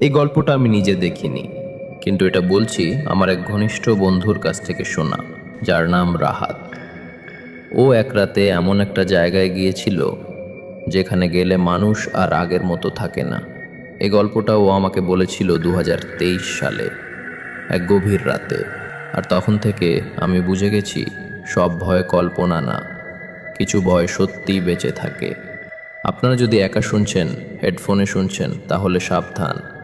এই গল্পটা আমি নিজে দেখিনি। কিন্তু এটা বলছি আমার এক ঘনিষ্ঠ বন্ধুর কাছ থেকে শোনা, যার নাম রাহাত। ও এক রাতে এমন একটা জায়গায় গিয়েছিল, যেখানে গেলে মানুষ আর আগের মতো থাকে না। এই গল্পটা ও আমাকে বলেছিল দু হাজার তেইশ সালে, এক গভীর রাতে। আর তখন থেকে আমি বুঝে গেছি, সব ভয় কল্পনা না, কিছু ভয় সত্যিই বেঁচে থাকে। আপনারা যদি একা শুনছেন, হেডফোনে শুনছেন, তাহলে সাবধান।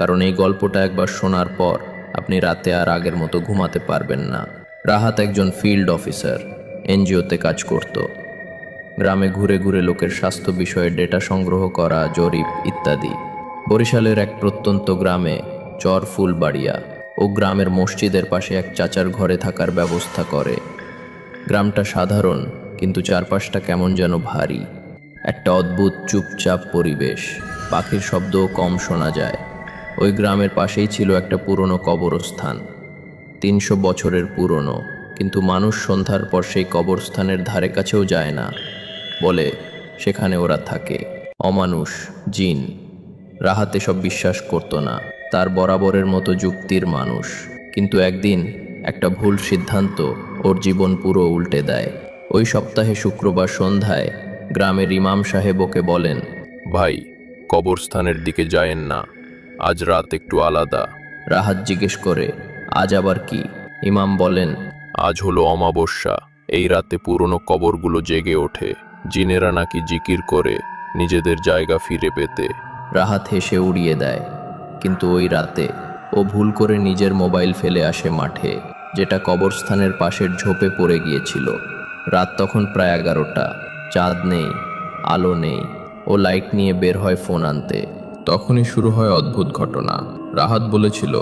কারণ এই গল্পটা একবার শোনার পর আপনি রাতে আর আগের মতো ঘুমাতে পারবেন না। রাহাত একজন ফিল্ড অফিসার, এনজিওতে কাজ করত। গ্রামে ঘুরে ঘুরে লোকের স্বাস্থ্য বিষয়ে ডেটা সংগ্রহ করা, জরিপ ইত্যাদি। বরিশালের এক প্রত্যন্ত গ্রামে চর ফুলবাড়িয়া ও গ্রামের মসজিদের পাশে এক চাচার ঘরে থাকার ব্যবস্থা করে। গ্রামটা সাধারণ, কিন্তু চারপাশটা কেমন যেন ভারী। একটা অদ্ভুত চুপচাপ পরিবেশ। পাখির শব্দও কম শোনা যায়। ওই গ্রামের পাশেই ছিল একটা পুরনো কবরস্থান, তিনশো বছরের পুরনো, কিন্তু মানুষ সন্ধ্যার পর সেই কবরস্থানের ধারে কাছেও যায় না, বলে সেখানে ওরা থাকে। অমানুষ, জিন, রাহাতে সব বিশ্বাস করতো না, তার বরাবরের মতো যুক্তির মানুষ। কিন্তু একদিন একটা ভুল সিদ্ধান্ত ওর জীবন পুরো উল্টে দেয়। ওই সপ্তাহে শুক্রবার সন্ধ্যায় গ্রামের ইমাম সাহেব ওকে বলেন, ভাই, কবরস্থানের দিকে যায়েন না। আজ রাত একটু আলাদা। রাহাত জিজ্ঞেস করে আজ আবার কি? ইমাম বলেন আজ হলো অমাবস্যা। এই রাতে পুরনো কবরগুলো জেগে ওঠে। জিনেরা নাকি জিকির করে নিজেদের জায়গা ফিরে পেতে। রাহাত হেসে উড়িয়ে দেয় কিন্তু ওই রাতে ও ভুল করে নিজের মোবাইল ফেলে আসে মাঠে যেটা কবরস্থানের পাশের ঝোপে পড়ে গিয়েছিল। রাত তখন প্রায় এগারোটা। চাঁদ নেই আলো নেই। ও লাইট নিয়ে বের হয় ফোন আনতে। তখনই শুরু হয় অদ্ভুত ঘটনা। রাহাত বলেছিল,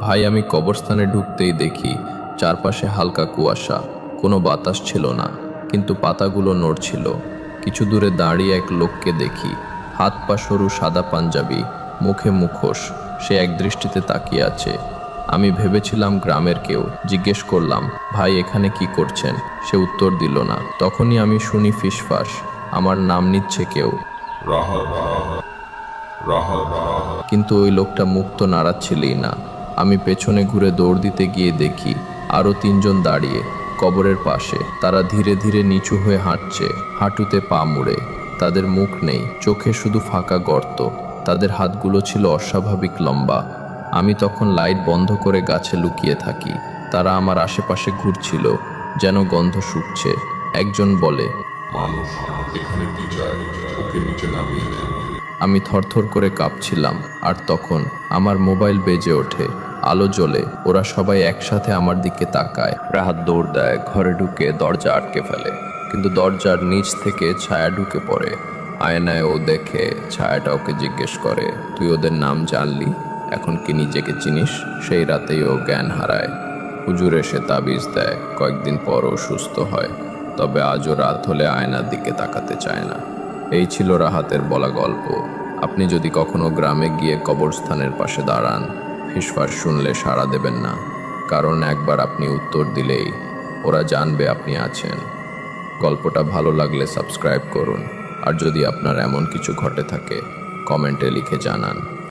ভাই, আমি কবরস্থানে ঢুকতেই দেখি চারপাশে হালকা কুয়াশা, কোনো বাতাস ছিল না, কিন্তু পাতাগুলো নড়ছিল। কিছু দূরে দাঁড়িয়ে এক লোককে দেখি, হাত পা সরু সাদা পাঞ্জাবি, মুখে মুখোশ, সে এক দৃষ্টিতে তাকিয়ে আছে। আমি ভেবেছিলাম গ্রামের কেউ। জিজ্ঞেস করলাম, ভাই, এখানে কি করছেন? সে উত্তর দিল না। তখনই আমি শুনি ফিসফাস, আমার নাম নিচ্ছে কেউ। কিন্তু ওই লোকটা মুখ তো নাড়াচ্ছিলই না। আমি পেছনে ঘুরে দৌড় দিতে গিয়ে দেখি আরও তিনজন দাঁড়িয়ে, কবরের পাশে। তারা ধীরে ধীরে নিচু হয়ে হাঁটছে, হাঁটুতে পা মুড়ে। তাদের মুখ নেই, চোখে শুধু ফাঁকা গর্ত। তাদের হাতগুলো ছিল অস্বাভাবিক লম্বা। আমি তখন লাইট বন্ধ করে গাছে লুকিয়ে থাকি। তারা আমার আশেপাশে ঘুরছিল, যেন গন্ধ শুকছে। একজন বলে আমি থরথর করে কাঁপছিলাম, আর তখন আমার মোবাইল বেজে ওঠে, আলো জ্বলে, ওরা সবাই একসাথে আমার দিকে তাকায়। রাহাত দৌড় দেয়, ঘরে ঢুকে দরজা আটকে ফেলে, কিন্তু দরজার নিচ থেকে ছায়া ঢুকে পড়ে। আয়নায় ও দেখে ছায়াটা ওকে জিজ্ঞেস করে, তুই ওদের নাম জানলি? এখন কি নিজেকে চিনিস? সেই রাতেই ও জ্ঞান হারায়। হুজুর এসে তাবিজ দেয়, কয়েকদিন পর ও সুস্থ হয়, তবে আজও রাত হলে আয়নার দিকে তাকাতে চায় না। এই ছিল রাহাতের বলা গল্প। আপনি যদি কখনো গ্রামে গিয়ে কবরস্থানের পাশে দাঁড়ান, ফিসফাস শুনলে সাড়া দেবেন না। কারণ একবার আপনি উত্তর দিলেই ওরা জানবে আপনি আছেন। গল্পটা ভালো লাগলে সাবস্ক্রাইব করুন। আর যদি আপনার এমন কিছু ঘটে থাকে, কমেন্টে লিখে জানান।